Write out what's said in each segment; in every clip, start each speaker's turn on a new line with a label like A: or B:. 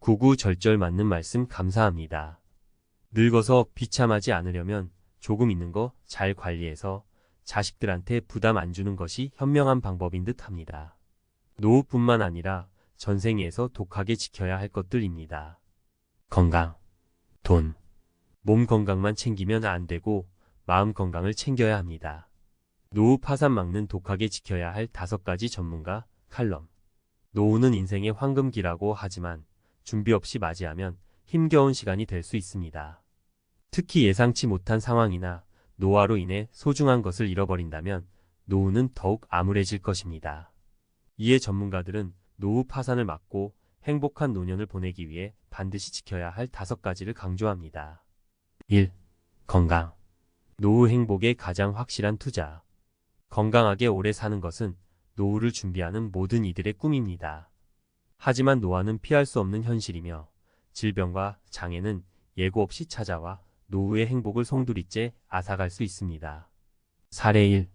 A: 구구절절 맞는 말씀 감사합니다. 늙어서 비참하지 않으려면 조금 있는 거 잘 관리해서 자식들한테 부담 안 주는 것이 현명한 방법인 듯 합니다. 노후뿐만 아니라 전생에서 독하게 지켜야 할 것들입니다. 건강, 돈, 몸 건강만 챙기면 안 되고 마음 건강을 챙겨야 합니다. 노후 파산 막는 독하게 지켜야 할 다섯 가지 전문가 칼럼. 노후는 인생의 황금기라고 하지만 준비 없이 맞이하면 힘겨운 시간이 될 수 있습니다. 특히 예상치 못한 상황이나 노화로 인해 소중한 것을 잃어버린다면 노후는 더욱 암울해질 것입니다. 이에 전문가들은 노후 파산을 막고 행복한 노년을 보내기 위해 반드시 지켜야 할 다섯 가지를 강조합니다. 1. 건강. 노후 행복의 가장 확실한 투자. 건강하게 오래 사는 것은 노후를 준비하는 모든 이들의 꿈입니다. 하지만 노화는 피할 수 없는 현실이며 질병과 장애는 예고 없이 찾아와 노후의 행복을 송두리째 앗아갈 수 있습니다. 사례 1.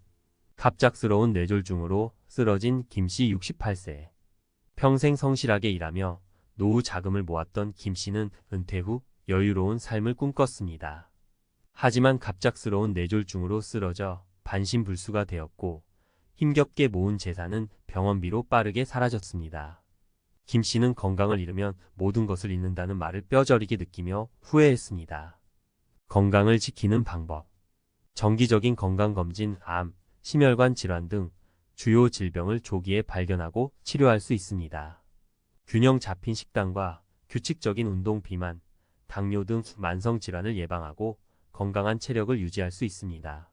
A: 갑작스러운 뇌졸중으로 쓰러진 김씨 68세. 평생 성실하게 일하며 노후 자금을 모았던 김씨는 은퇴 후 여유로운 삶을 꿈꿨습니다. 하지만 갑작스러운 뇌졸중으로 쓰러져 반신불수가 되었고 힘겹게 모은 재산은 병원비로 빠르게 사라졌습니다. 김 씨는 건강을 잃으면 모든 것을 잃는다는 말을 뼈저리게 느끼며 후회했습니다. 건강을 지키는 방법. 정기적인 건강검진, 암, 심혈관 질환 등 주요 질병을 조기에 발견하고 치료할 수 있습니다. 균형 잡힌 식단과 규칙적인 운동 비만, 당뇨 등 만성 질환을 예방하고 건강한 체력을 유지할 수 있습니다.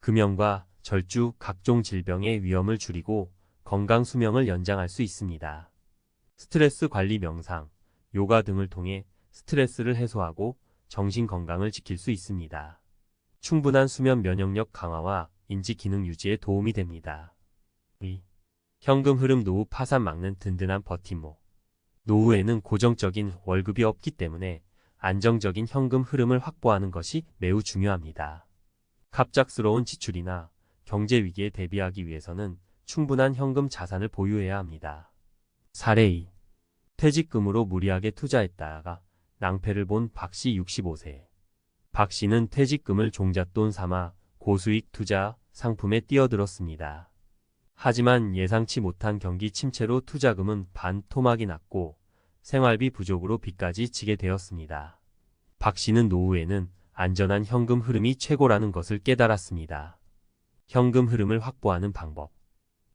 A: 금연과 절주 각종 질병의 위험을 줄이고 건강 수명을 연장할 수 있습니다. 스트레스 관리 명상, 요가 등을 통해 스트레스를 해소하고 정신 건강을 지킬 수 있습니다. 충분한 수면 면역력 강화와 인지 기능 유지에 도움이 됩니다. 2. 현금 흐름 노후 파산 막는 든든한 버팀목. 노후에는 고정적인 월급이 없기 때문에 안정적인 현금 흐름을 확보하는 것이 매우 중요합니다. 갑작스러운 지출이나 경제 위기에 대비하기 위해서는 충분한 현금 자산을 보유해야 합니다. 사례 2. 퇴직금으로 무리하게 투자했다가 낭패를 본 박씨 65세. 박 씨는 퇴직금을 종잣돈 삼아 고수익 투자 상품에 뛰어들었습니다. 하지만 예상치 못한 경기 침체로 투자금은 반토막이 났고 생활비 부족으로 빚까지 지게 되었습니다. 박 씨는 노후에는 안전한 현금 흐름이 최고라는 것을 깨달았습니다. 현금 흐름을 확보하는 방법.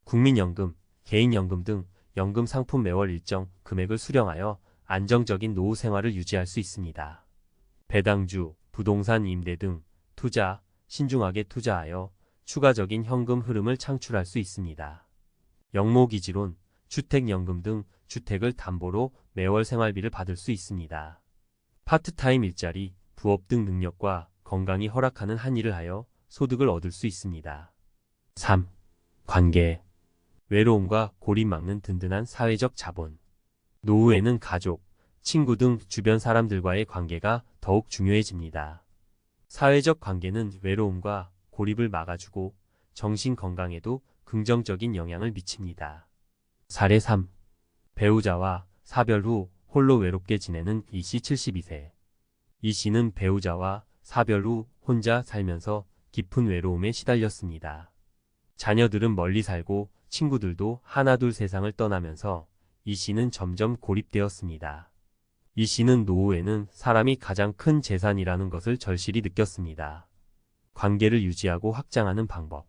A: 국민연금, 개인연금 등 연금 상품 매월 일정 금액을 수령하여 안정적인 노후 생활을 유지할 수 있습니다. 배당주, 부동산 임대 등 투자, 신중하게 투자하여 추가적인 현금 흐름을 창출할 수 있습니다. 영모기지론, 주택연금 등 주택을 담보로 매월 생활비를 받을 수 있습니다. 파트타임 일자리, 부업 등 능력과 건강이 허락하는 한 일을 하여 소득을 얻을 수 있습니다. 3. 관계 외로움과 고립 막는 든든한 사회적 자본 노후에는 가족, 친구 등 주변 사람들과의 관계가 더욱 중요해집니다. 사회적 관계는 외로움과 고립을 막아주고 정신 건강에도 긍정적인 영향을 미칩니다. 사례 3. 배우자와 사별 후 홀로 외롭게 지내는 이씨 72세. 이 씨는 배우자와 사별 후 혼자 살면서 깊은 외로움에 시달렸습니다. 자녀들은 멀리 살고 친구들도 하나둘 세상을 떠나면서 이 씨는 점점 고립되었습니다. 이 씨는 노후에는 사람이 가장 큰 재산이라는 것을 절실히 느꼈습니다. 관계를 유지하고 확장하는 방법.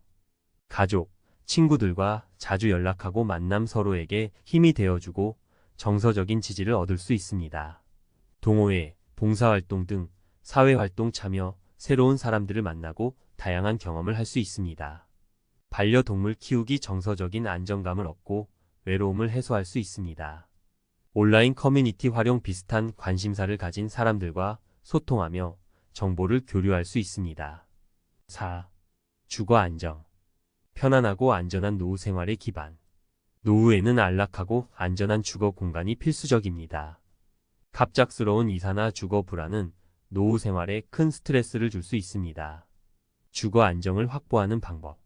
A: 가족, 친구들과 자주 연락하고 만남 서로에게 힘이 되어주고 정서적인 지지를 얻을 수 있습니다. 동호회, 봉사활동 등 사회활동 참여, 새로운 사람들을 만나고 다양한 경험을 할 수 있습니다. 반려동물 키우기 정서적인 안정감을 얻고 외로움을 해소할 수 있습니다. 온라인 커뮤니티 활용 비슷한 관심사를 가진 사람들과 소통하며 정보를 교류할 수 있습니다. 4. 주거 안정. 편안하고 안전한 노후 생활의 기반. 노후에는 안락하고 안전한 주거 공간이 필수적입니다. 갑작스러운 이사나 주거 불안은 노후 생활에 큰 스트레스를 줄 수 있습니다. 주거 안정을 확보하는 방법.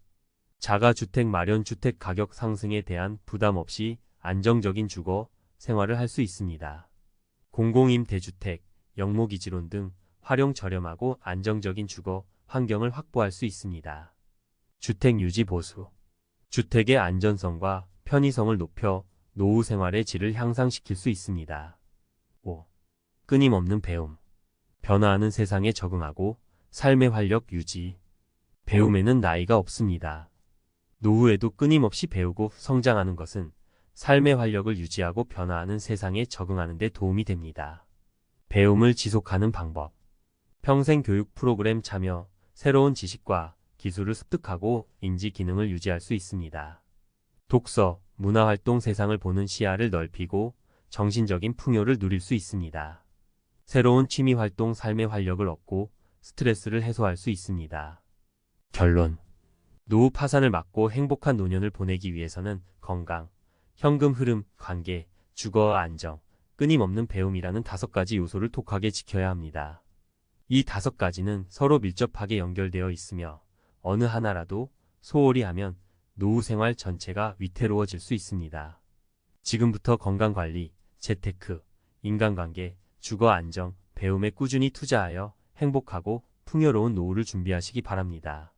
A: 자가주택 마련 주택 가격 상승에 대한 부담 없이 안정적인 주거 생활을 할 수 있습니다. 공공임대주택, 영목이지론 등 활용 저렴하고 안정적인 주거 환경을 확보할 수 있습니다. 주택 유지 보수 주택의 안전성과 편의성을 높여 노후 생활의 질을 향상시킬 수 있습니다. 5. 끊임없는 배움 변화하는 세상에 적응하고 삶의 활력 유지 배움에는 나이가 없습니다. 노후에도 끊임없이 배우고 성장하는 것은 삶의 활력을 유지하고 변화하는 세상에 적응하는 데 도움이 됩니다. 배움을 지속하는 방법 평생 교육 프로그램 참여, 새로운 지식과 기술을 습득하고 인지 기능을 유지할 수 있습니다. 독서, 문화활동 세상을 보는 시야를 넓히고 정신적인 풍요를 누릴 수 있습니다. 새로운 취미 활동 삶의 활력을 얻고 스트레스를 해소할 수 있습니다. 결론 노후 파산을 막고 행복한 노년을 보내기 위해서는 건강, 현금 흐름, 관계, 주거 안정, 끊임없는 배움이라는 다섯 가지 요소를 독하게 지켜야 합니다. 이 다섯 가지는 서로 밀접하게 연결되어 있으며 어느 하나라도 소홀히 하면 노후 생활 전체가 위태로워질 수 있습니다. 지금부터 건강관리, 재테크, 인간관계, 주거 안정, 배움에 꾸준히 투자하여 행복하고 풍요로운 노후를 준비하시기 바랍니다.